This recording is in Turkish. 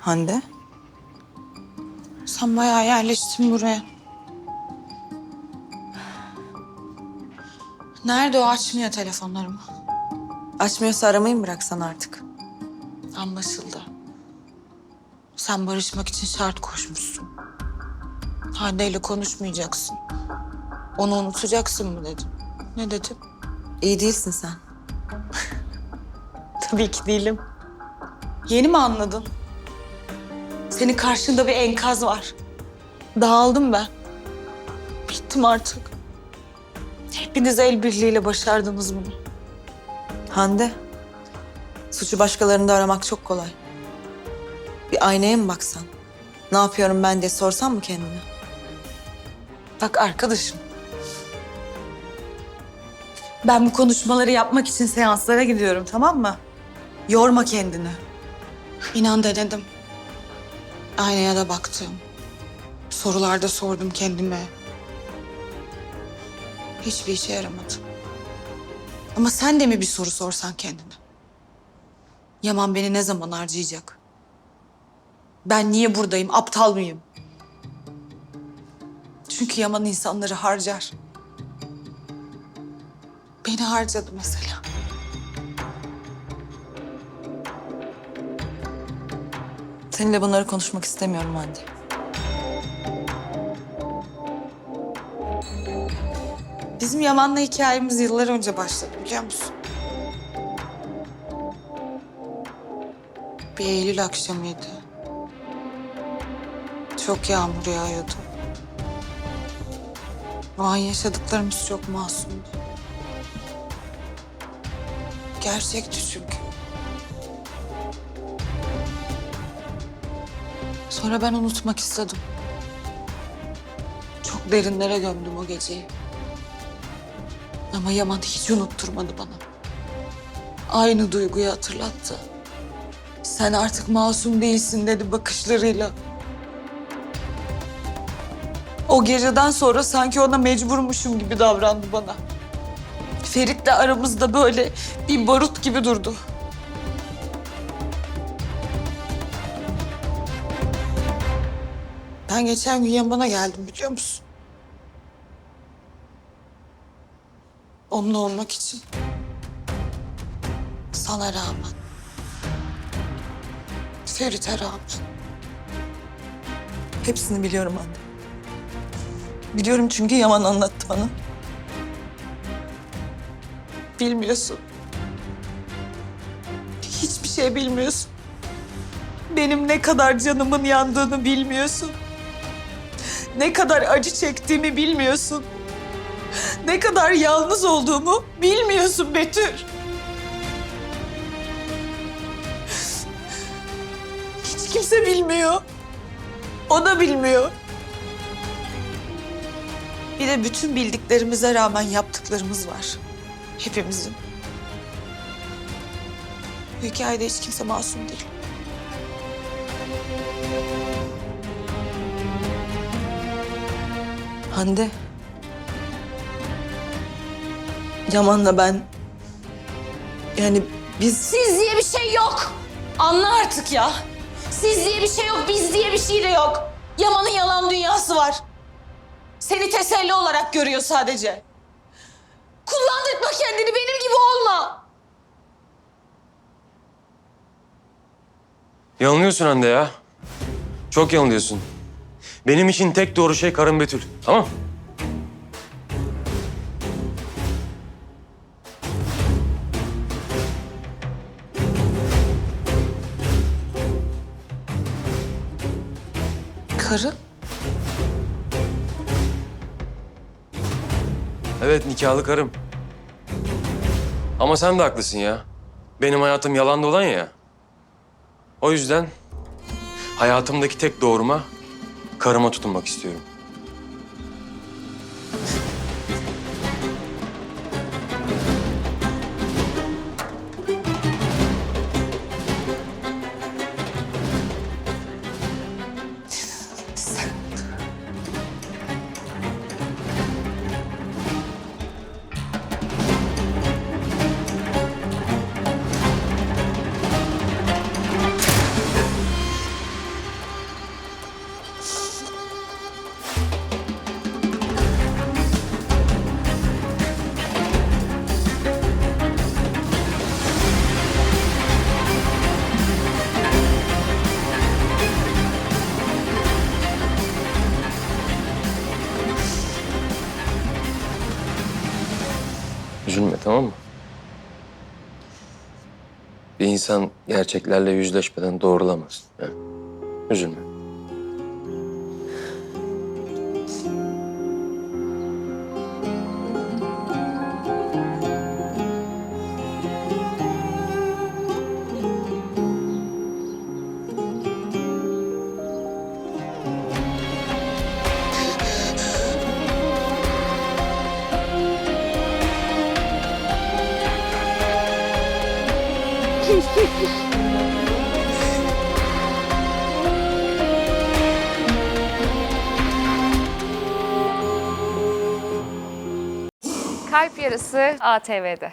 Hande. Sen bayağı yerleştin buraya. Nerede o açmıyor telefonlarımı? Açmıyorsa aramayı mı bıraksan artık? Anlaşıldı. Sen barışmak için şart koşmuşsun. Hande ile konuşmayacaksın. Onu unutacaksın mı dedim. Ne dedim? İyi değilsin sen. Tabii ki değilim. Yeni mi anladın? Senin karşında bir enkaz var. Dağıldım ben. Bittim artık. Hepiniz el birliğiyle başardınız bunu. Hande. Suçu başkalarında aramak çok kolay. Bir aynaya mı baksan? Ne yapıyorum ben diye sorsan mı kendine? Bak arkadaşım. Ben bu konuşmaları yapmak için seanslara gidiyorum tamam mı? Yorma kendini. İnan denedim. Aynaya da baktım. Sorularda sordum kendime. Hiçbir işe yaramadı. Ama sen de mi bir soru sorsan kendine? Yaman beni ne zaman harcayacak? Ben niye buradayım? Aptal mıyım? Çünkü Yaman insanları harcar. Beni harcadı mesela. Seninle bunları konuşmak istemiyorum Hande. Bizim Yaman'la hikayemiz yıllar önce başladı biliyor musun? Bir Eylül akşamıydı. Çok yağmur yağıyordu. O an yaşadıklarımız çok masumdu. Gerçekti çünkü. Sonra ben unutmak istedim. Çok derinlere gömdüm o geceyi. Ama Yaman hiç unutturmadı bana. Aynı duyguyu hatırlattı. Sen artık masum değilsin dedi bakışlarıyla. O geceden sonra sanki ona mecburmuşum gibi davrandı bana. Ferit'le aramızda böyle bir barut gibi durdu. Ben geçen gün Yaman'a geldim biliyor musun? Onunla olmak için. Sana rağmen. Ferit'e rağmen. Hepsini biliyorum Hande. Biliyorum çünkü Yaman anlattı bana. Bilmiyorsun. Hiçbir şey bilmiyorsun. Benim ne kadar canımın yandığını bilmiyorsun. Ne kadar acı çektiğimi bilmiyorsun. Ne kadar yalnız olduğumu bilmiyorsun Betül. Hiç kimse bilmiyor. O da bilmiyor. Bir de bütün bildiklerimize rağmen yaptıklarımız var. Hepimizin. Bu hikayede hiç kimse masum değil. Hande. Yaman'la ben... Yani biz... Siz diye bir şey yok. Anla artık ya. Siz diye bir şey yok, biz diye bir şey de yok. Yaman'ın yalan dünyası var. Seni teselli olarak görüyor sadece. Kullandırtma kendini benim gibi olma. Yanılıyorsun Hande ya. Çok yanılıyorsun. Benim için tek doğru şey karın Betül. Tamam Karı? Evet nikahlı karım. Ama sen de haklısın ya. Benim hayatım yalan dolan ya. O yüzden hayatımdaki tek doğruma karıma tutunmak istiyorum. Bir insan gerçeklerle yüzleşmeden doğrulamaz. Üzülme. Kalp Yarısı ATV'de.